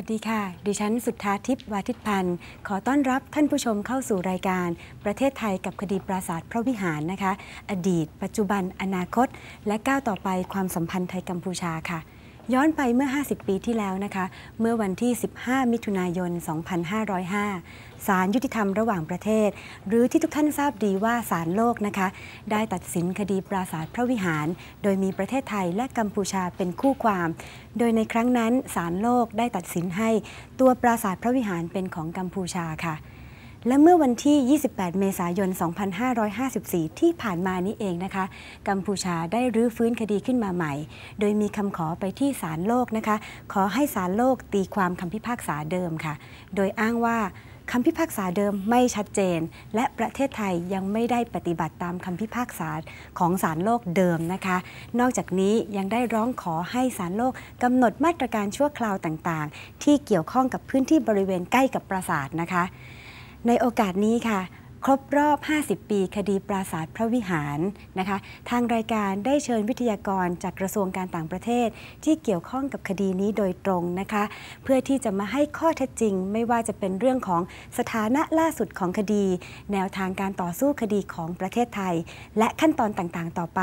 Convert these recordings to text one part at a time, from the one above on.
สวัสดีค่ะ ดิฉันสุทธาทิพย์วาทิตพันธ์ ขอต้อนรับท่านผู้ชมเข้าสู่รายการ ประเทศไทยกับคดีปราสาทพระวิหารนะคะ อดีต ปัจจุบัน อนาคต และก้าวต่อไปความสัมพันธ์ไทยกัมพูชาค่ะ ย้อนไปเมื่อ 50 ปีที่แล้วนะคะ เมื่อวันที่ 15 มิถุนายน 2505 ศาลยุติธรรมระหว่างประเทศ หรือที่ทุกท่านทราบดีว่าศาลโลกนะคะ ได้ตัดสินคดีปราสาทพระวิหาร โดยมีประเทศไทยและกัมพูชาเป็นคู่ความ โดยในครั้งนั้นศาลโลกได้ตัดสินให้ตัวปราสาทพระวิหารเป็นของกัมพูชาค่ะ และเมื่อวันที่ 28 เมษายน 2554 ที่ผ่านมานี้เองนะคะ กัมพูชาได้รื้อฟื้นคดีขึ้นมาใหม่ โดยมีคำขอไปที่ศาลโลกนะคะ ขอให้ศาลโลกตีความคำพิพากษาเดิมค่ะ โดยอ้างว่าคำพิพากษาเดิมไม่ชัดเจน และประเทศไทยยังไม่ได้ปฏิบัติตามคำพิพากษาของศาลโลกเดิมนะคะ นอกจากนี้ยังได้ร้องขอให้ศาลโลกกำหนดมาตรการชั่วคราวต่างๆ ที่เกี่ยวข้องกับพื้นที่บริเวณใกล้กับปราสาทนะคะ ในโอกาสนี้ค่ะ ครบรอบ 50 ปีคดีปราสาทพระวิหารนะคะ ทางรายการได้เชิญวิทยากรจากกระทรวงการต่างประเทศ ที่เกี่ยวข้องกับคดีนี้โดยตรงนะคะ เพื่อที่จะมาให้ข้อเท็จจริง ไม่ว่าจะเป็นเรื่องของสถานะล่าสุดของคดี แนวทางการต่อสู้คดีของประเทศไทย และขั้นตอนต่างๆ ต่อไป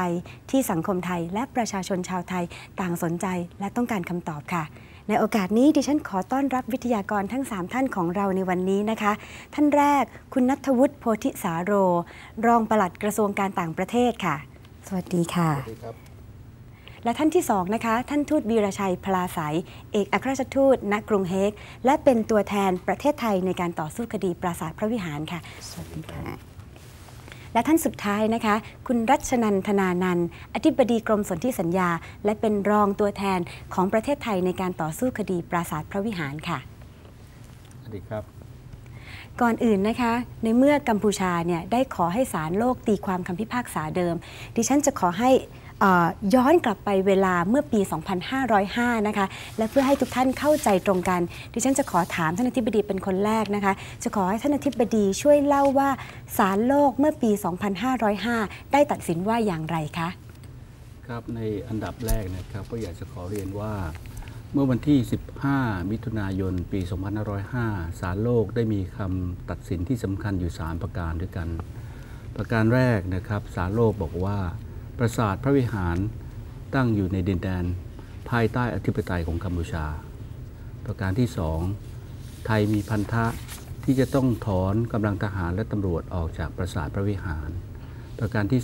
ที่สังคมไทยและประชาชนชาวไทยต่างสนใจและต้องการคำตอบค่ะ ในโอกาสนี้ดิฉันขอต้อนรับวิทยากรทั้ง 3 ท่านของเราในวันนี้นะคะ ท่านแรกคุณนัทวุฒิโพธิสาโร รองปลัดกระทรวงการต่างประเทศค่ะ สวัสดีค่ะ สวัสดีครับและท่านที่สองนะคะ ท่านทูตวีรชัยพลาใสยเอกอัครราชทูตณกรุงเฮก และเป็นตัวแทนประเทศไทยในการต่อสู้คดีปราสาทพระวิหารค่ะ สวัสดีค่ะ และท่านสุดท้ายนะคะ คุณรัชนันทนานันท์อธิบดีกรมสนธิสัญญา และเป็นรองตัวแทนของประเทศไทยในการต่อสู้คดีปราสาทพระวิหารค่ะสวัสดีครับก่อนอื่นนะคะ ในเมื่อกัมพูชาเนี่ยได้ขอให้ศาลโลกตีความคำพิพากษาเดิม ดิฉันจะขอให้เอ่อ ย้อนกลับไปเวลาเมื่อปี 2505 นะคะ และเพื่อให้ทุกท่านเข้าใจตรงกัน ดิฉันจะขอถามท่านอธิบดีเป็นคนแรกนะคะ จะขอให้ท่านอธิบดีช่วยเล่าว่าศาลโลกเมื่อปี 2505 ได้ตัดสินว่าอย่างไรคะ ครับ ในอันดับแรกนะครับก็อยากจะขอเรียนว่า เมื่อวันที่ 15 มิถุนายน ปี 2505 ศาลโลกได้มีคำตัดสินที่สำคัญอยู่ 3 ประการด้วยกัน ประการแรกนะครับ ศาลโลกบอกว่า ปราสาทพระวิหารตั้งอยู่ในดินแดน ภายใต้อธิปไตยของกัมพูชา ประการที่ 2 ไทยมีพันธะที่จะต้องถอนกำลังทหารและตำรวจออกจากปราสาทพระวิหาร ประการที่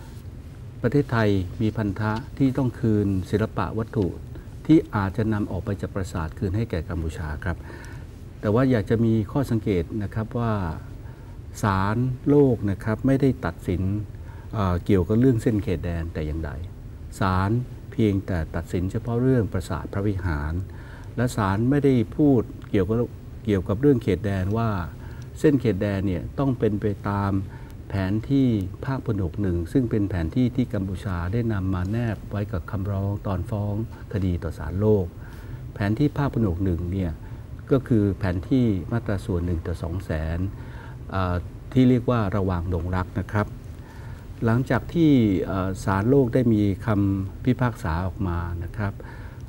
3 ประเทศไทยมีพันธะที่ต้องคืนศิลปะวัตถุที่อาจจะนำออกไปจากปราสาทคืนให้แก่กัมพูชาครับ แต่ว่าอยากจะมีข้อสังเกตนะครับว่าศาลโลกนะครับไม่ได้ตัดสิน เกี่ยวกับเรื่องเส้นเขตแดนแต่อย่างใดศาลเพียงแต่ตัดสินเฉพาะเรื่องปราสาทพระวิหาร และศาลไม่ได้พูดเกี่ยวกับเกี่ยวกับเรื่องเขตแดนว่า เส้นเขตแดนเนี่ยต้องเป็นไปตามแผนที่ภาคผนวกหนึ่ง ซึ่งเป็นแผนที่ที่กัมพูชาได้นำมาแนบไว้กับคำร้องตอนฟ้องคดีต่อศาลโลก แผนที่ภาคผนวกหนึ่งเนี่ยก็คือแผนที่มาตราส่วนหนึ่งต่อสองแสนที่เรียกว่าระหว่างดงรักนะครับ หลังจากที่ศาลโลกได้มีคำพิพากษาออกมานะครับ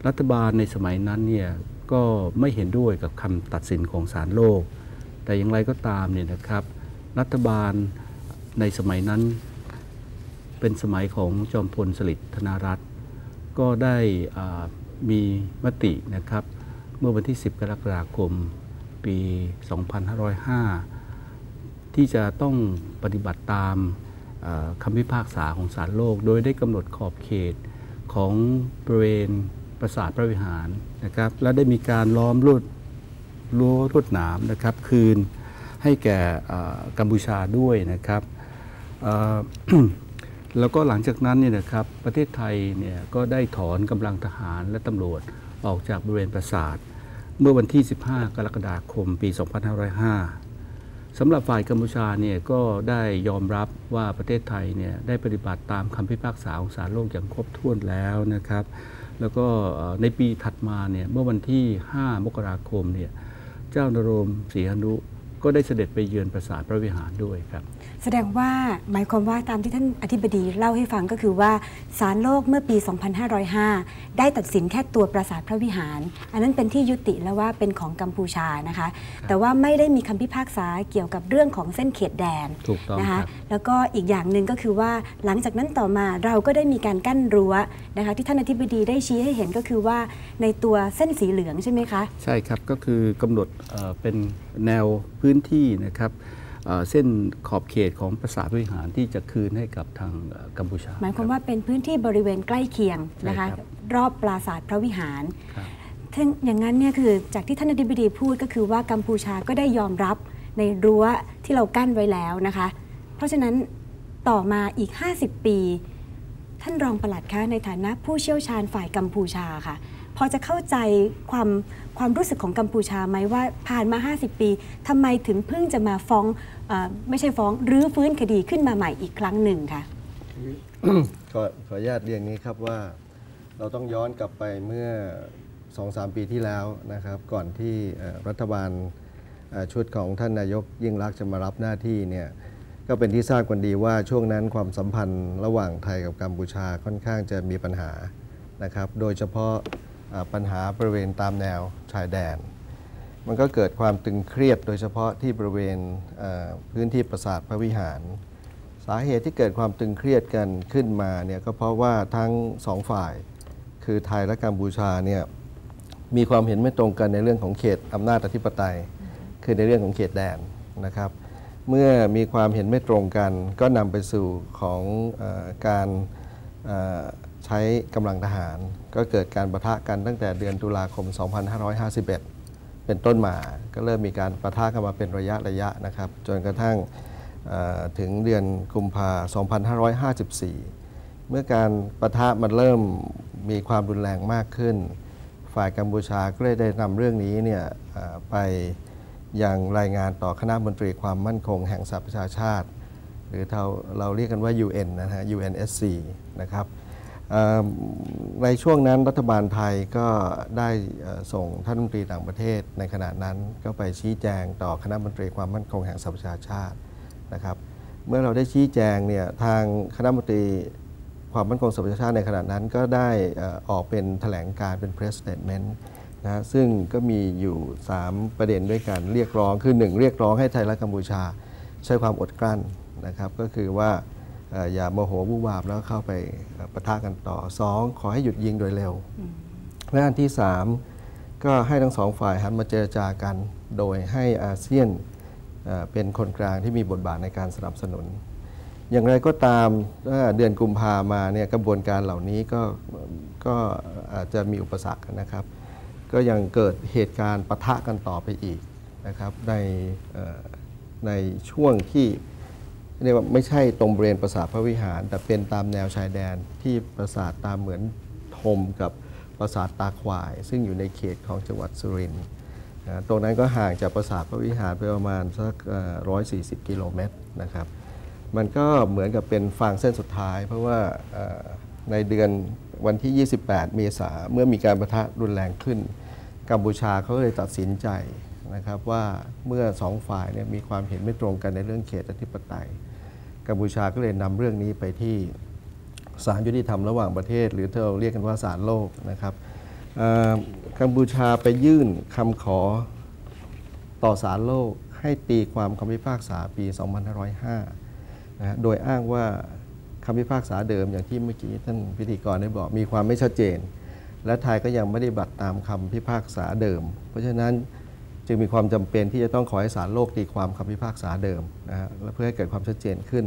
รัฐบาลในสมัยนั้นเนี่ยก็ไม่เห็นด้วยกับคำตัดสินของศาลโลก แต่อย่างไรก็ตามเนี่ยนะครับ รัฐบาลในสมัยนั้น เป็นสมัยของจอมพลสฤษดิ์ธนรัตน์ก็ได้มีมตินะครับ เมื่อวันที่ 10 กรกฎาคม ปี 2505 ที่จะต้องปฏิบัติตาม คำพิพากษาของศาลโลก โดยได้กำหนดขอบเขตของบริเวณปราสาทพระวิหารนะครับ และได้มีการล้อมรวดรั้วรวดหนามนะครับ คืนให้แก่กัมพูชาด้วยนะครับแล้วก็หลังจากนั้นเนี่ยนะครับประเทศไทยเนี่ยก็ได้ถอนกำลังทหารและตำรวจออกจากบริเวณปราสาท เมื่อวันที่ 15 กรกฎาคม ปี 2505 สำหรับฝ่ายกัมพูชาเนี่ยก็ได้ยอมรับว่าประเทศไทยเนี่ยได้ปฏิบัติตามคำพิพากษาของศาลโลกอย่างครบถ้วนแล้วนะครับ แล้วก็ในปีถัดมาเนี่ยเมื่อวันที่ 5 มกราคมเนี่ยเจ้านโรมศรีหนุก็ได้เสด็จไปเยือนปราสาทพระวิหารด้วยครับ แสดงว่าหมายความว่าตามที่ท่านอธิบดีเล่าให้ฟังก็คือว่าศาลโลกเมื่อปี 2505 ได้ตัดสินแค่ตัวปราสาทพระวิหาร อันนั้นเป็นที่ยุติแล้วว่าเป็นของกัมพูชานะคะ แต่ว่าไม่ได้มีคำพิพากษาเกี่ยวกับเรื่องของเส้นเขตแดนถูกต้องนะคะครับแล้วก็อีกอย่างหนึ่งก็คือว่าหลังจากนั้นต่อมาเราก็ได้มีการกั้นรั้วนะคะที่ท่านอธิบดีได้ชี้ให้เห็นก็คือว่าในตัวเส้นสีเหลืองใช่ไหมคะ ใช่ครับก็คือกำหนดเอ่อเป็นแนวพื้นที่นะครับ เอ่อเส้นขอบเขตของปราสาทพระวิหารที่จะคืนให้กับทางเอ่อกัมพูชา หมายความว่าเป็นพื้นที่บริเวณใกล้เคียงนะคะใช่ครับรอบปราสาทพระวิหารครับถ้าอย่างนั้นเนี่ยคือจากที่ท่านอธิบดีพูดก็คือว่ากัมพูชาก็ได้ยอมรับในรั้วที่เรากั้นไว้แล้วนะคะ เพราะฉะนั้นต่อมาอีก 50 ปี ท่านรองปลัดคะในฐานะผู้เชี่ยวชาญฝ่ายกัมพูชาค่ะ พอจะเข้าใจความความรู้สึกของกัมพูชาไหมว่าผ่านมา 50 ปีทำไมถึงเพิ่งจะมาฟ้องเออ ไม่ใช่ฟ้องรื้อฟื้นคดีขึ้นมาใหม่อีกครั้งหนึ่งค่ะขอขออนุญาตเรียนนี้ครับว่าเราต้องย้อนกลับไปเมื่อ 2-3 ปีที่แล้วนะครับ ก่อนที่รัฐบาลชุดของท่านนายกยิ่งรักษณ์จะมารับหน้าที่เนี่ยก็เป็นที่ทราบกันดีว่าช่วงนั้นความสัมพันธ์ระหว่างไทยกับกัมพูชาค่อนข้างจะมีปัญหานะครับ โดยเฉพาะปัญหาบริเวณตามแนวชายแดน มันก็เกิดความตึงเครียดโดยเฉพาะที่บริเวณพื้นที่ปราสาทพระวิหาร สาเหตุที่เกิดความตึงเครียดกันขึ้นมาเนี่ยก็เพราะว่าทั้งสองฝ่าย คือไทยและกัมพูชาเนี่ยมีความเห็นไม่ตรงกันในเรื่องของเขตอำนาจอธิปไตย คือในเรื่องของเขตแดนนะครับ เมื่อมีความเห็นไม่ตรงกัน ก็นำไปสู่ของอการใช้กำลังทหาร ก็เกิดการประทะกันตั้งแต่เดือนตุลาคม 2551 เป็นต้นมา ก็เริ่มมีการประทะกันมาเป็นระยะระยะนะครับ จนกระทั่งถึงเดือนกุมภา2554 เมื่อการประทะมันเริ่มมีความรุนแรงมากขึ้น ฝ่ายกัมพูชาก็เลยได้นำเรื่องนี้เนี่ยไปยังรายงานต่อคณะมนตรีความมั่นคงแห่งสหประชาชาติ หรือเราเรียกกันว่า UN นะฮะ UNSC นะครับ ในช่วงนั้นรัฐบาลไทยก็ได้ส่งท่านรัฐมนตรีต่างประเทศ ในขณะนั้นก็ไปชี้แจงต่อคณะมนตรีความมั่นคงแห่งสหประชาชาตินะครับ เมื่อเราได้ชี้แจงเนี่ยทางคณะมนตรีความมั่นคงสหประชาชาติในขณะนั้นก็ได้ออกเป็นแถลงการเป็น press statement นะซึ่งก็มีอยู่ 3 ประเด็นด้วยกันเรียกร้องคือ 1 เรียกร้องให้ไทยและกัมพูชา ใช้ความอดกลั้นนะครับก็คือว่า อ่ออย่าโมโหวู่วามแล้วเข้าไปเอ่อปะทะกันต่อ 2 ขอให้หยุดยิงโดยเร็วและอันที่ 3 ก็ให้ทั้งสองฝ่ายหันมาเจรจากัน โดยให้อาเซียนเอ่อเป็นคนกลางที่มีบทบาทในการสนับสนุน อย่างไรก็ตามถ้าเดือนกุมภามาเนี่ยกระบวนการเหล่านี้ก็ก็อาจจะมีอุปสรรคนะครับ ก็ยังเกิดเหตุการณ์ปะทะกันต่อไปอีกนะครับในเอ่อในช่วงที่ เรียกว่าไม่ใช่ตรงบริเวณปราสาทพระวิหาร แต่เป็นตามแนวชายแดนที่ปราสาทตามเหมือนธมกับปราสาทตาควาย ซึ่งอยู่ในเขตของจังหวัดสุรินทร์ตรงนั้นก็ห่างจากปราสาทพระวิหารไปประมาณสักร้อยสี่สิบกิโลเมตรนะครับมันก็เหมือนกับเป็นฟางเส้นสุดท้าย เพราะว่าในเดือนวันที่ 28 เมษาเมื่อมีการประทะรุนแรงขึ้น กัมพูชาเขาเลยตัดสินใจนะครับว่าเมื่อสองฝ่ายเนี่ยมีความเห็นไม่ตรงกันในเรื่องเขตอธิปไตย กัมพูชาก็เลยนำเรื่องนี้ไปที่ศาลยุติธรรมระหว่างประเทศ หรือที่เราเรียกกันว่าศาลโลกนะครับกัมพูชาไปยื่นคำขอต่อศาลโลกให้ตีความคำพิพากษาปี 2505นะฮะโดยอ้างว่าคำพิพากษาเดิมอย่างที่เมื่อกี้ท่านพิธีกรได้บอกมีความไม่ชัดเจน และไทยก็ยังไม่ได้บัตรตามคำพิพากษาเดิม เพราะฉะนั้น จึงมีความจำเป็นที่จะต้องขอให้ศาลโลกตีความคำพิพากษาเดิมนะฮะและเพื่อให้เกิดความชัดเจนขึ้น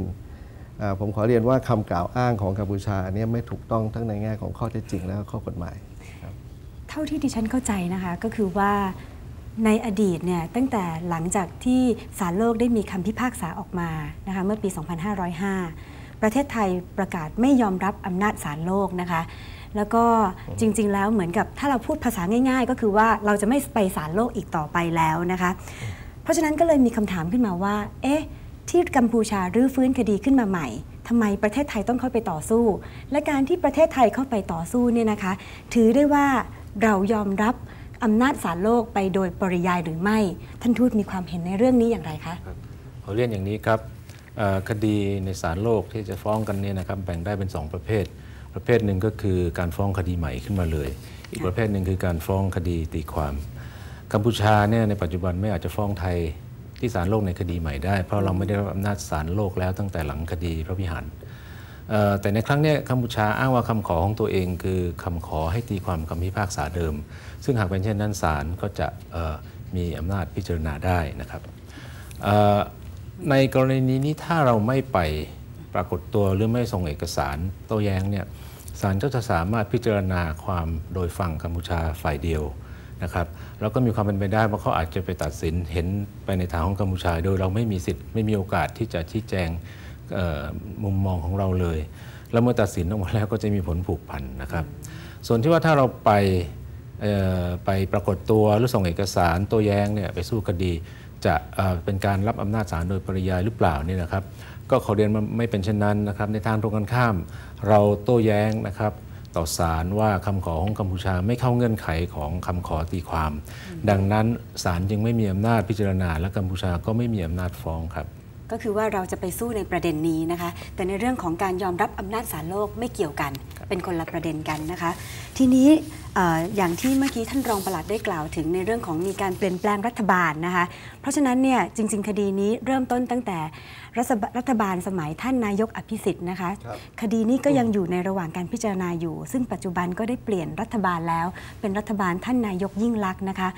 ผมขอเรียนว่าคำกล่าวอ้างของกัมพูชาอันเนี้ยไม่ถูกต้องทั้งในแง่ของข้อเท็จจริงและข้อกฎหมาย เท่าที่ดิฉันเข้าใจนะคะก็คือว่าในอดีตเนี่ยตั้งแต่หลังจากที่ศาลโลกได้มีคำพิพากษาออกมานะคะเมื่อปี 2505 ประเทศไทยประกาศไม่ยอมรับอำนาจศาลโลกนะคะ แล้วก็จริง ๆ แล้วเหมือนกับถ้าเราพูดภาษาง่าย ๆ ก็คือว่าเราจะไม่ไปศาลโลกอีกต่อไปแล้วนะคะ เพราะฉะนั้นก็เลยมีคำถามขึ้นมาว่า เอ๊ะ ที่กัมพูชารื้อฟื้นคดีขึ้นมาใหม่ทำไมประเทศไทยต้องเข้าไปต่อสู้ และการที่ประเทศไทยเข้าไปต่อสู้เนี่ยนะคะ ถือได้ว่าเรายอมรับอำนาจศาลโลกไปโดยปริยายหรือไม่ ท่านทูตมีความเห็นในเรื่องนี้อย่างไรคะเขาเรียนอย่างนี้ครับเอ่อคดีในศาลโลกที่จะฟ้องกันเนี่ยนะครับแบ่งได้เป็น 2 ประเภท ประเภทหนึ่งก็คือการฟ้องคดีใหม่ขึ้นมาเลย อีกประเภทหนึ่งคือการฟ้องคดีตีความ กัมพูชาเนี่ยในปัจจุบันไม่อาจจะฟ้องไทยที่ศาลโลกในคดีใหม่ได้ เพราะเราไม่ได้รับอำนาจศาลโลกแล้วตั้งแต่หลังคดีพระวิหารแต่ในครั้งนี้กัมพูชาอ้างว่าคำขอของตัวเองคือคำขอให้ตีความคำพิพากษาเดิม ซึ่งหากเป็นเช่นนั้นศาลก็จะมีอำนาจพิจารณาได้นะครับในกรณีนี้ถ้าเราไม่ไปปรากฏตัวหรือไม่ส่งเอกสารโต้แย้งเนี่ย ศาลก็จะสามารถพิจารณาความโดยฝั่งกัมพูชาฝ่ายเดียวนะครับแล้วก็มีความเป็นไปได้ว่าเขาอาจจะไปตัดสินเห็นไปในทางของกัมพูชา โดยเราไม่มีสิทธิ์ไม่มีโอกาสที่จะชี้แจงมุมมองของเราเลย แล้วเมื่อตัดสินออกมาแล้วก็จะมีผลผูกพันนะครับ ส่วนที่ว่าถ้าเราไปไปปรากฏตัวหรือส่งเอกสารตัวแย้งเนี่ยไปสู้คดี จะเเป็นการรับอำนาจศาลโดยปริยายหรือเปล่านี่นะครับ ก็ขาเรียนมาไม่เป็นเช่นนั้นนะครับในทางตรงกันข้าม เราโต้แย้งนะครับต่อศาลว่าคำขอของกัมพูชาไม่เข้าเงื่อนไขของคำขอตีความ ดังนั้นศาลจึงไม่มีอำนาจพิจารณา และกัมพูชาก็ไม่มีอำนาจฟ้องครับ ก็คือว่าเราจะไปสู้ในประเด็นนี้นะคะ แต่ในเรื่องของการยอมรับอำนาจศาลโลกไม่เกี่ยวกัน เป็นคนละประเด็นกันนะคะ ทีนี้เอออย่างที่เมื่อกี้ท่านรองปลัดได้กล่าวถึงในเรื่องของมีการเปลี่ยนแปลงรัฐบาลนะคะ เพราะฉะนั้นเนี่ยจริง ๆ คดีนี้เริ่มต้นตั้งแต่รัฐบรัฐบาลสมัยท่านนายกอภิสิทธิ์นะคะครับคดีนี้ก็ยังอยู่ในระหว่างการพิจารณาอยู่ ซึ่งปัจจุบันก็ได้เปลี่ยนรัฐบาลแล้ว เป็นรัฐบาลท่านนายกยิ่งลักษณ์นะคะ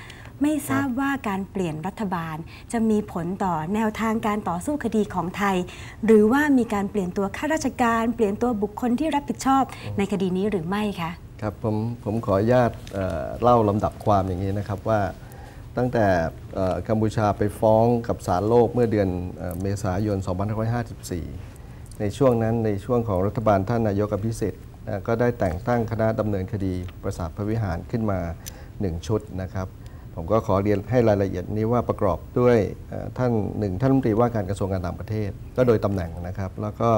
ไม่ทราบว่าการเปลี่ยนรัฐบาล จะมีผลต่อแนวทางการต่อสู้คดีของไทย หรือว่ามีการเปลี่ยนตัวข้าราชการ เปลี่ยนตัวบุคคลที่รับผิดชอบในคดีนี้หรือไม่คะ ครับผมผมขออนุญาตเเล่าลำดับความอย่างนี้นะครับว่าตั้งแต่กัมพูชาไปฟ้องกับศาลโลกเมื่อเดือนเอเมษายน 2554 ในช่วงนั้นในช่วงของรัฐบาลท่านนายกอภิสิทธิ์เอ่อก็ได้แต่งตั้งคณะดำเนินคดีประสาทพระวิหารขึ้นมา 1 ชุดนะครับ ผมก็ขอเรียนให้รายละเอียดนี้ว่าประกอบด้วยท่านหนึ่งท่านรัฐมนตรีว่าการกระทรวงการต่างประเทศ ก็โดยตำแหน่งนะครับ แล้วก็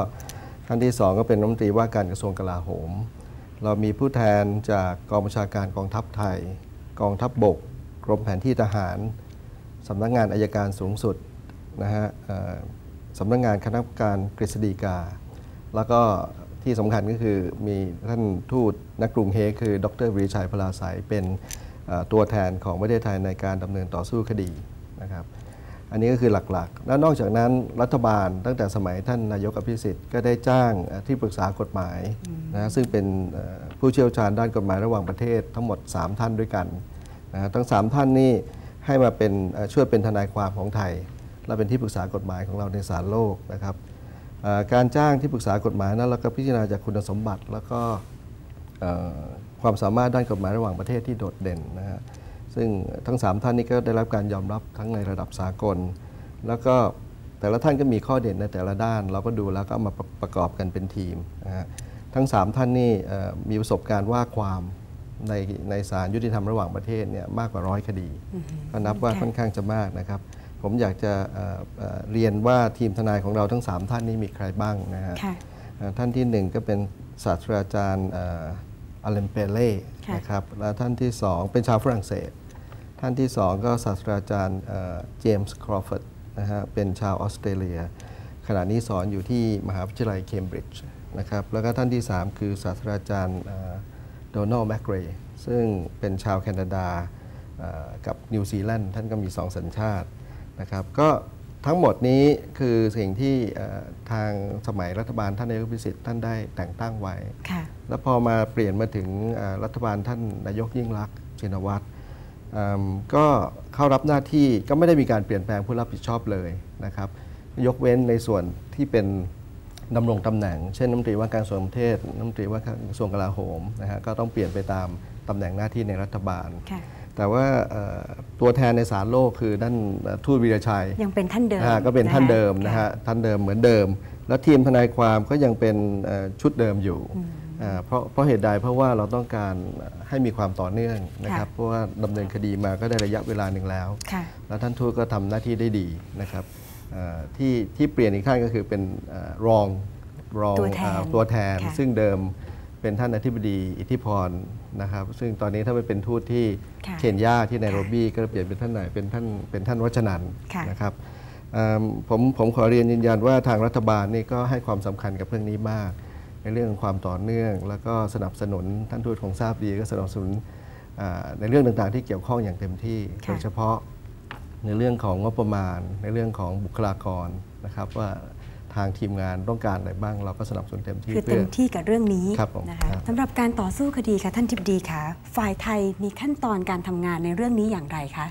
ท่านที่สองก็เป็นรัฐมนตรีว่าการกระทรวงกลาโหม เรามีผู้แทนจากกองบัญชาการกองทัพไทย กองทัพบบก กรมแผนที่ทหารสำนักงานอายการสูงสุดนะฮะสำนักงานคณะกรรมการกฤษฎีกา แล้วก็ที่สำคัญก็คือมีท่านทูตนักกรุงเฮกคือ ดรวิริชัยพลาสายเป็นตัวแทนของประเทศไทยในการดำเนินต่อสู้คดีนะครับ อันนี้ก็คือหลักๆ แล้วนอกจากนั้นรัฐบาลตั้งแต่สมัยท่านนายกอภิสิทธิ์ก็ได้จ้างเอ่อที่ปรึกษากฎหมายนะซึ่งเป็นเอ่อผู้เชี่ยวชาญด้านกฎหมายระหว่างประเทศทั้งหมด 3 ท่านด้วยกันนะฮะทั้ง 3 ท่านนี่ให้มาเป็นเอ่อช่วยเป็นทนายความของไทย และเป็นที่ปรึกษากฎหมายของเราในศาลโลกนะครับเอ่อการจ้างที่ปรึกษากฎหมายนั้นเราก็พิจารณาจากคุณสมบัติแล้วก็เอ่อความสามารถด้านกฎหมายระหว่างประเทศที่โดดเด่นนะฮะ ซึ่งทั้ง 3 ท่านนี้ก็ได้รับการยอมรับทั้งในระดับสากล แล้วก็แต่ละท่านก็มีข้อเด่นในแต่ละด้าน เราก็ดูแล้วก็เอามาประประกอบกันเป็นทีมนะฮะทั้ง 3 ท่านนี่เอ่อมีประสบการณ์ว่าความในในศาลยุติธรรมระหว่างประเทศเนี่ยมากกว่าร้อยคดีก็นับว่าค่ะค่อนข้างจะมากนะครับ ผมอยากจะเอ่อเอ่อเรียนว่าทีมทนายของเราทั้ง 3 ท่านนี้มีใครบ้างนะฮะค่ะเอ่อท่านที่หนึ่งก็เป็นศาสตราจารย์เอ่ออเลมเปเล่ค่ะนะครับแล้วท่านที่สองเป็นชาวฝรั่งเศส ท่านที่สองก็ศาสตราจารย์เจมส์ครอฟอร์ดนะฮะเป็นชาวออสเตรเลีย ขณะนี้สอนอยู่ที่มหาวิทยาลัยเคมบริดจ์นะครับแล้วก็ท่านที่ 3 คือศาสตราจารย์โดนัลด์แมกเรย์ซึ่งเป็นชาวแคนาดาเอ่อกับนิวซีแลนด์ท่านก็มีสองสัญชาตินะครับก็ทั้งหมดนี้คือสิ่งที่เอ่อทางสมัยรัฐบาลท่านนายกพิสิทธิ์ท่านได้แต่งตั้งไว้ค่ะแล้วพอมาเปลี่ยนมาถึงเอ่อรัฐบาลท่านนายกยิ่งรักษณ์ชินวัตรอืม ก็เข้ารับหน้าที่ก็ไม่ได้มีการเปลี่ยนแปลงผู้รับผิดชอบเลยนะครับ ยกเว้นในส่วนที่เป็นดำรงตำแหน่ง เช่นรัฐมนตรีว่าการกระทรวงต่างประเทศรัฐมนตรีว่าการกระทรวงกลาโหมนะฮะก็ต้องเปลี่ยนไปตามตำแหน่งหน้าที่ในรัฐบาลค่ะแต่ว่าเอ่อตัวแทนในศาลโลกคือท่านเอ่อทูตวีรชัย ยังเป็นท่านเดิมอ่าก็เป็นท่านเดิมนะค่ฮะท่านเดิมเหมือนเดิม แล้วทีมทนายความก็ยังเป็นเอ่อชุดเดิมอยู่อ่า เพราะเพราะเหตุใดเพราะว่าเราต้องการให้มีความต่อเนื่องนะครับ เพราะว่าดำเนินคดีมาก็ได้ระยะเวลาหนึ่งแล้วค่ะแล้วท่านทูตก็ทำหน้าที่ได้ดีนะครับเอ่อที่ที่เปลี่ยนอีกท่านก็คือเป็นรองรองตัวแทนตัวแทนค่ะซึ่งเดิมเป็นท่านอธิบดีอิทธิพรนะครับ ซึ่งตอนนี้ถ้าไปเป็นทูตที่ค่ะเคนยาที่ไนโรบีก็เปลี่ยนเป็นท่านไหนเป็นท่านเป็นท่านวัชนันท์ค่ะนะครับเอิ่มผมผมขอเรียนยืนยันว่าทางรัฐบาลนี่ก็ให้ความสำคัญกับเรื่องนี้มาก ในเรื่องของความต่อเนื่อง แล้วก็สนับสนุนท่านทูตคงทราบดีก็สนับสนุนอ่าในเรื่องต่างๆ ที่เกี่ยวข้องอย่างเต็มที่ค่ะโดยเฉพาะในเรื่องของงบประมาณ ในเรื่องของบุคลากรนะครับว่าทางทีมงานต้องการอะไรบ้างเราก็สนับสนุนเต็มที่คือเต็เพื่อมที่กับเรื่องนี้ครับผมนะคะครับสำหรับการต่อสู้คดีค่ะท่านทิบดีคะฝ่ายไทยมีขั้นตอนการทำงานในเรื่องนี้อย่างไรคะ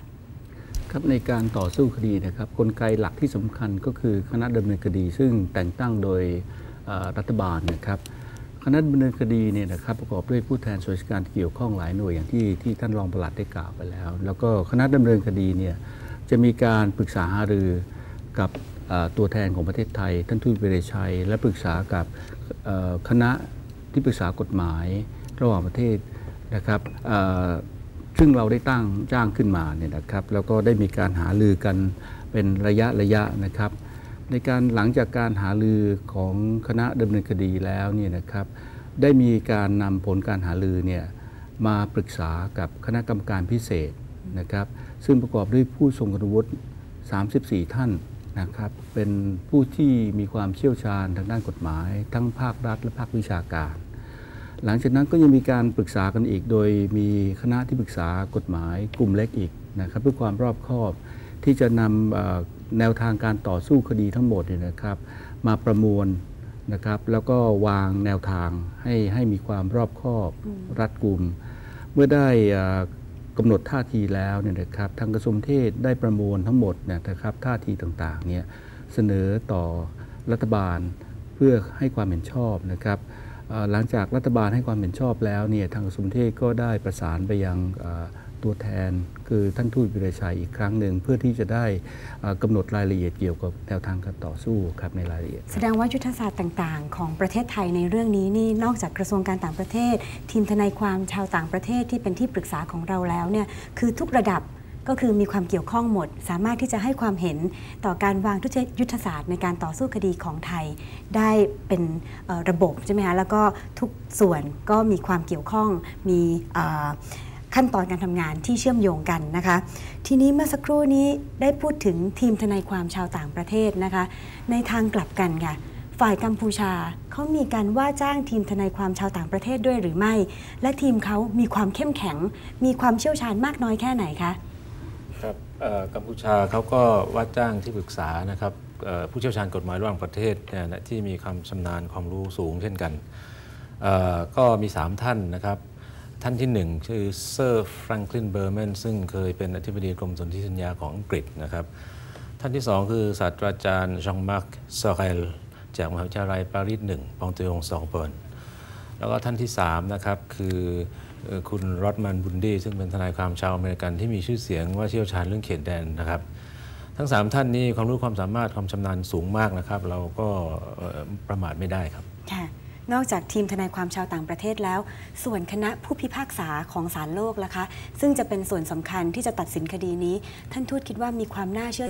ครับในการต่อสู้คดีนะครับกลไกหลักที่สำคัญก็คือคณะดำเนินคดี ซึ่งแต่งตั้งโดยเอ่อ รัฐบาลนะครับคณะดำเนินคดีเนี่ยนะครับประกอบด้วยผู้แทนส่วนราชการเกี่ยวข้องหลายหน่วยอย่างที่ที่ท่านรองปลัดได้กล่าวไปแล้ว แล้วก็คณะดำเนินคดีเนี่ยจะมีการปรึกษาหารือกับตัวแทนของประเทศไทย ท่านทูตเวเรชัย และปรึกษากับคณะที่ปรึกษากฎหมายระหว่างประเทศนะครับซึ่งเราได้ตั้งจ้างขึ้นมาเนี่ยนะครับแล้วก็ได้มีการหาลือกันเป็นระยะระยะนะครับ ในการหลังจากการหาลือของคณะดำเนินคดีแล้วเนี่ยนะครับ ได้มีการนำผลการหาลือเนี่ยมาปรึกษากับคณะกรรมการพิเศษนะครับ ซึ่งประกอบด้วยผู้ทรงคุณวุฒิ 34 ท่านนะครับ เป็นผู้ที่มีความเชี่ยวชาญทางด้านกฎหมาย ทั้งภาครัฐและภาควิชาการ หลังจากนั้นก็ยังมีการปรึกษากันอีก โดยมีคณะที่ปรึกษากฎหมายกลุ่มเล็กอีกนะครับเพื่อความรอบคอบที่จะนำ แนวทางการต่อสู้คดีทั้งหมดเนี่ยนะครับ มาประมวลนะครับ แล้วก็วางแนวทางให้ให้มีความรอบคอบรัดกุม เมื่อได้เอ่อกำหนดท่าทีแล้วเนี่ยนะครับทางกระทรวงเทศได้ประมวลทั้งหมดเนยนะครับท่าทีต่างๆเนี่ยเสนอต่อรัฐบาลเพื่อให้ความเห็นชอบนะครับเอ่อหลังจากรัฐบาลให้ความเห็นชอบแล้วเนี่ยทางกระทรวงเทศก็ได้ประสานไปยังเอ่อ ตัวแทน คือท่านทูตวิรชัยอีกครั้งหนึ่ง เพื่อที่จะได้เอ่อกำหนดรายละเอียดเกี่ยวกับแนวทางการต่อสู้ครับในรายละเอียด แสดงว่ายุทธศาสตร์ต่างๆ ของประเทศไทยในเรื่องนี้นี่นอกจากกระทรวงการต่างประเทศ ทีมทนายความชาวต่างประเทศที่เป็นที่ปรึกษาของเราแล้วเนี่ยคือทุกระดับก็คือมีความเกี่ยวข้องหมด สามารถที่จะให้ความเห็นต่อการวางยุทธศาสตร์ในการต่อสู้คดีของไทย ได้เป็นระบบใช่ไหมคะแล้วก็ทุกส่วนก็มีความเกี่ยวข้องมีอ ขั้นตอนการทำงานที่เชื่อมโยงกันนะคะ ทีนี้เมื่อสักครู่นี้ได้พูดถึงทีมทนายความชาวต่างประเทศนะคะ ในทางกลับกันค่ะฝ่ายกัมพูชาเขามีการว่าจ้างทีมทนายความชาวต่างประเทศด้วยหรือไม่ และทีมเขามีความเข้มแข็ง มีความเชี่ยวชาญมากน้อยแค่ไหนคะครับกัมพูชาเขาก็ว่าจ้างที่ปรึกษานะครับผู้เชี่ยวชาญกฎหมายระหว่างประเทศเนี่ยที่มีความชำนาญความรู้สูงเช่นกันก็มี 3 ท่านนะครับ ท่านที่1ชื่อเซอร์แฟรงคลินเบอร์แมนซึ่งเคยเป็นอธิบดีกรมสนธิสัญญาของอังกฤษนะครับ ท่านที่2คือศาสตราจารย์ชองมาร์คซอเรลจากมหาวิทยาลัยปารีสหนึ่งปองเตยงสองเปิร์นแล้วก็ท่านที่3นะครับคือคุณรอดมันบุนดีซึ่งเป็นทนายความชาวอเมริกันที่มีชื่อเสียงว่าเชี่ยวชาญเรื่องเขตแดนนะครับ ทั้ง 3 ท่านนี้ความรู้ความสามารถความชำนาญสูงมากนะครับ เราก็ประมาทไม่ได้ครับค่ะ นอกจากทีมทนายความชาวต่างประเทศแล้ว ส่วนคณะผู้พิพากษาของศาลโลกล่ะคะ ซึ่งจะเป็นส่วนสำคัญที่จะตัดสินคดีนี้ ท่านทูตคิดว่ามีความน่าเชื่อ